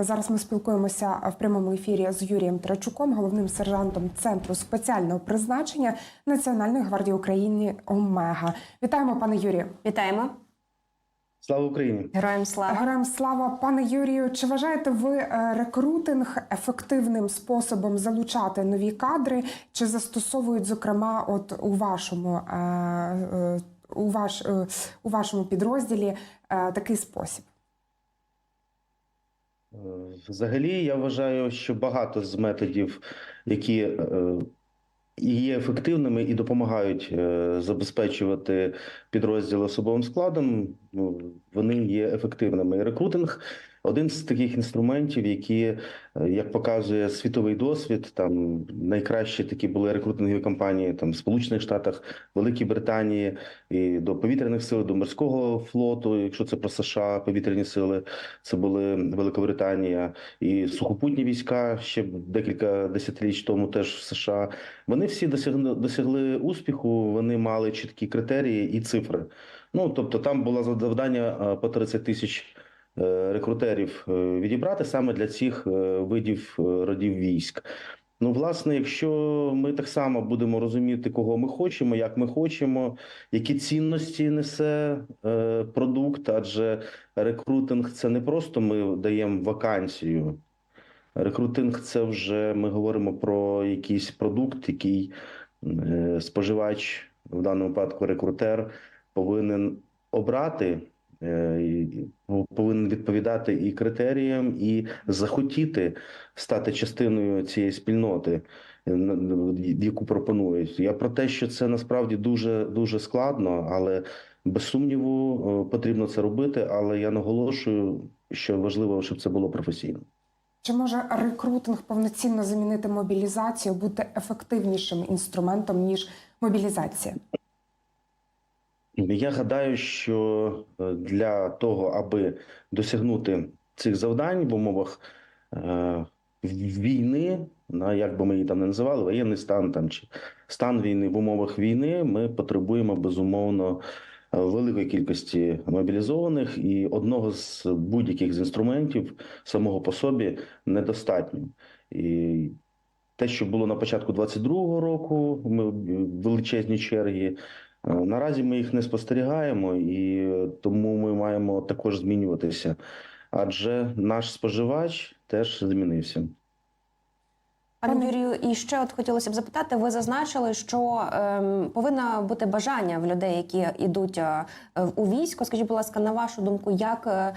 Зараз ми спілкуємося в прямому ефірі з Юрієм Трачуком, головним сержантом центру спеціального призначення Національної гвардії України Омега. Вітаємо, пане Юрію. Вітаємо. Слава Україні! Героям слава. Героям слава, пане Юрію. Чи вважаєте ви е, рекрутинг ефективним способом залучати нові кадри? Чи застосовують, зокрема, от у вашому е, е, у ваш у вашому підрозділі такий спосіб? Взагалі, я вважаю, що багато з методів, які е, є ефективними і допомагають е, забезпечувати підрозділ особовим складом, ну, вони є ефективними. Рекрутинг один з таких інструментів, які, е, як показує світовий досвід, там найкращі такі були рекрутингові кампанії там в Сполучених Штатах, Великій Британії, і до повітряних сил, до морського флоту, якщо це про США, повітряні сили, це були Великобританія і сухопутні війська ще декілька десятиліть тому, теж в США. Вони всі досягли досягли успіху. Вони мали чіткі критерії і цифри. Ну тобто, там було завдання е, по 30 тисяч рекрутерів е, відібрати саме для цих е, видів е, родів військ. Ну, власне, якщо ми так само будемо розуміти, кого ми хочемо, як ми хочемо, які цінності несе е, продукт, адже рекрутинг це не просто ми даємо вакансію. Рекрутинг це вже ми говоримо про якийсь продукт, який е, споживач, в даному випадку рекрутер, повинен обрати, е, повинен відповідати і критеріям, і захотіти стати частиною цієї спільноти, е, яку пропонують. Я про те, що це насправді дуже дуже складно, але без сумніву е, потрібно це робити. Але я наголошую, що важливо, щоб це було професійно. Чи може рекрутинг повноцінно замінити мобілізацію, бути ефективнішим інструментом ніж мобілізація? Я гадаю, що е, для того, аби досягнути цих завдань в умовах е, війни, на як би ми її там не називали, воєнний стан там чи стан війни в умовах війни, ми потребуємо безумовно е, великої кількості мобілізованих, і одного з будь-яких з інструментів самого по собі недостатньо. І те, що було на початку 22-го року, ми величезні черги. Е, Наразі ми їх не спостерігаємо, і тому ми маємо також змінюватися. Адже наш споживач теж змінився. Пане Юрію, і ще от хотілося б запитати: ви зазначили, що ем, повинно бути бажання в людей, які йдуть е, у військо. Скажіть, будь ласка, на вашу думку, як, е,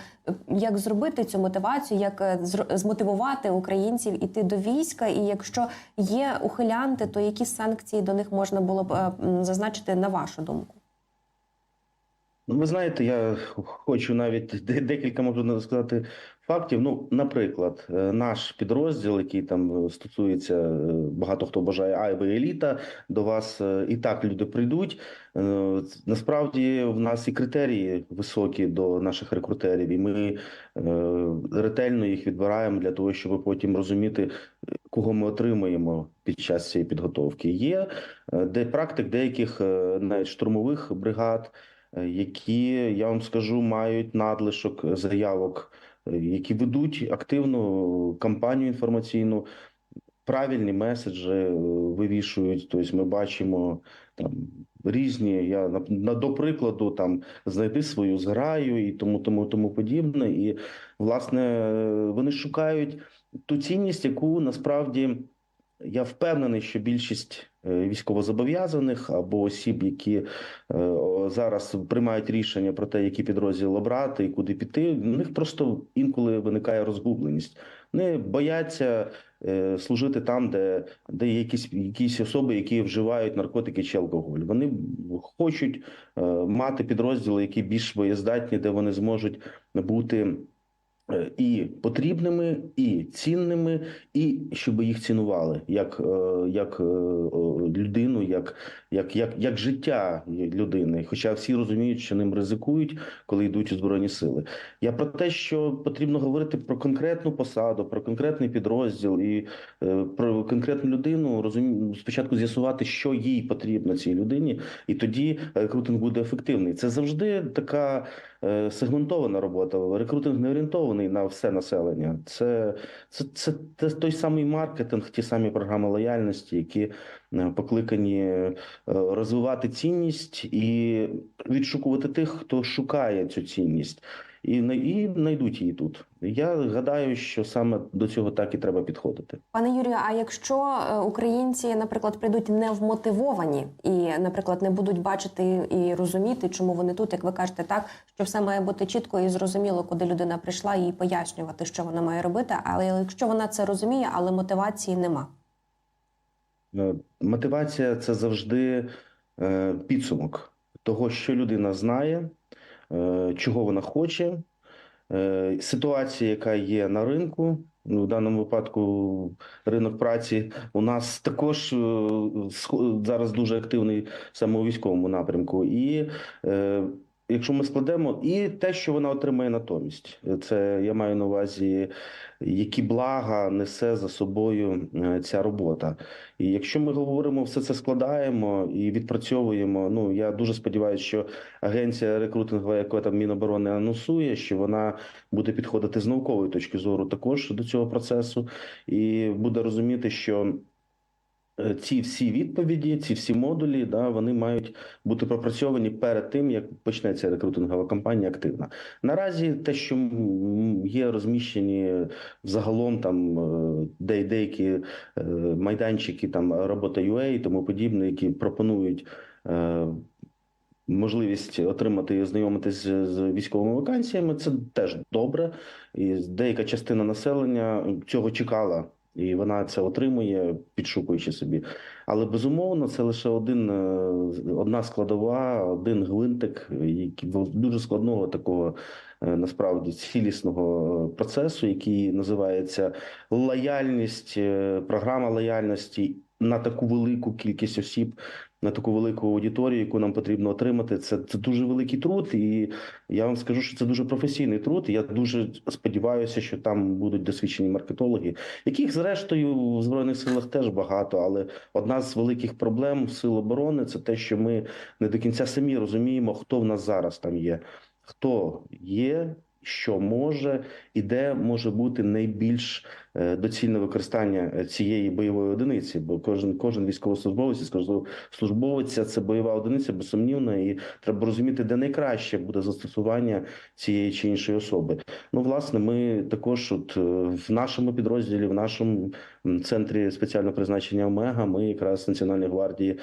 як зробити цю мотивацію, як е, змотивувати українців іти до війська? І якщо є ухилянти, то які санкції до них можна було б е, зазначити на вашу думку? Ну, ви знаєте, я хочу навіть декілька можу сказати фактів. Ну, наприклад, е, наш підрозділ, який там е, стосується, е, багато хто бажає, а ви еліта, до вас і так люди прийдуть. Насправді в нас і критерії високі до наших рекрутерів, і ми ретельно їх відбираємо для того, щоб потім розуміти, кого ми отримуємо під час цієї підготовки. Є де практик деяких навіть штурмових бригад які я вам скажу мають надлишок заявок, е, які ведуть активну кампанію інформаційну, правильні меседжі е, вивішують. Тобто, ми бачимо там різні. Я на, до прикладу там знайти свою зграю і тому, тому, тому подібне. І власне е, вони шукають ту цінність, яку насправді. Я впевнений, що більшість е, військовозобов'язаних або осіб, які е, зараз приймають рішення про те, які підрозділ обрати і куди піти, в них просто інколи виникає розгубленість. Вони бояться е, служити там, де, де є якісь, якісь особи, які вживають наркотики чи алкоголь. Вони хочуть е, мати підрозділи, які більш боєздатні, де вони зможуть бути. Е, І потрібними, і цінними, і щоб їх цінували як, е, як е, людину, як, як, як, як життя людини. Хоча всі розуміють, що ним ризикують, коли йдуть у збройні сили. Я про те, що потрібно говорити про конкретну посаду, про конкретний підрозділ і про конкретну людину. Розумію, спочатку з'ясувати, що їй потрібно цій людині, і тоді рекрутинг буде ефективний. Це завжди така сегментована робота. Рекрутинг не орієнтований на все населення. Це, це, це, це той самий маркетинг, ті самі програми лояльності, які е, покликані е, розвивати цінність і відшукувати тих, хто шукає цю цінність, і і знайдуть її тут. Я гадаю, що саме до цього так і треба підходити. Пане Юрію, а якщо е, українці, наприклад, прийдуть невмотивовані і, наприклад, не будуть бачити і розуміти, чому вони тут, як ви кажете, так що все має бути чітко і зрозуміло, куди людина прийшла, і пояснювати, що вона має робити. Але якщо вона це розуміє, але мотивації нема. Е, Мотивація це завжди е, підсумок того, що людина знає, чого вона хоче, е, ситуація, яка є на ринку. Ну, в даному випадку ринок праці у нас також е, зараз дуже активний саме у військовому напрямку. І е, якщо ми складемо, і те, що вона отримає натомість, це я маю на увазі, які блага несе за собою е, ця робота. І якщо ми говоримо, все це складаємо і відпрацьовуємо. Ну я дуже сподіваюся, що агенція рекрутингова, яка там Міноборони анонсує, що вона буде підходити з наукової точки зору також до цього процесу, і буде розуміти, що. Е, Ці всі відповіді, ці всі модулі, да, вони мають бути пропрацьовані перед тим, як почнеться рекрутингова кампанія активна. Наразі те, що є розміщені взагалом там е, де деякі е, майданчики, там робота UA і тому подібне, які пропонують е, можливість отримати і ознайомитись з, з військовими вакансіями, це теж добре. І деяка частина населення цього чекала. І вона це отримує, підшукуючи собі. Але безумовно, це лише один, е, одна складова, один гвинтик, який дуже складного такого е, насправді цілісного е, процесу, який називається лояльність, програма лояльності на таку велику кількість осіб, на таку велику аудиторію, яку нам потрібно отримати. Це, це дуже великий труд, і я вам скажу, що це дуже професійний труд. Я дуже сподіваюся, що там будуть досвідчені маркетологи, яких зрештою в збройних силах теж багато. Але одна з великих проблем сил оборони це те, що ми не до кінця самі розуміємо, хто в нас зараз там є, хто є. Що може і де може бути найбільш е, доцільне використання е, цієї бойової одиниці? Бо кожен кожен військовослужбовець, скажу, службовець це бойова одиниця, безсумнівно, і треба розуміти, де найкраще буде застосування цієї чи іншої особи. Ну, власне, ми також, от е, в нашому підрозділі, в нашому центрі спеціального призначення Омега, ми якраз Національної гвардії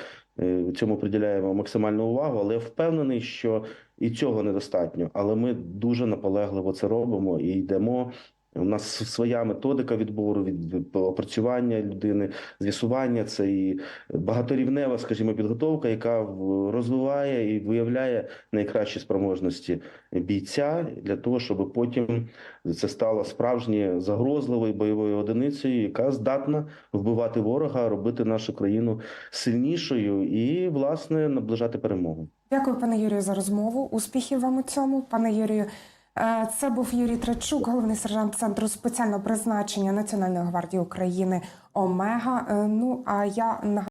цьому приділяємо максимальну увагу, але я впевнений, що і цього недостатньо. Але ми дуже наполегливо це робимо і йдемо. У нас своя методика відбору, від опрацювання людини, з'ясування це і багаторівнева, скажімо, підготовка, яка розвиває і виявляє найкращі спроможності бійця для того, щоб потім це стало справжньою загрозливою бойовою одиницею, яка здатна вбивати ворога, робити нашу країну сильнішою і, власне, наближати перемогу. Дякую, пане Юрію, за розмову. Успіхів вам у цьому, пане Юрію. Е, Це був Юрій Тречук, головний сержант центру спеціального призначення Національної гвардії України Омега. Е, Ну а я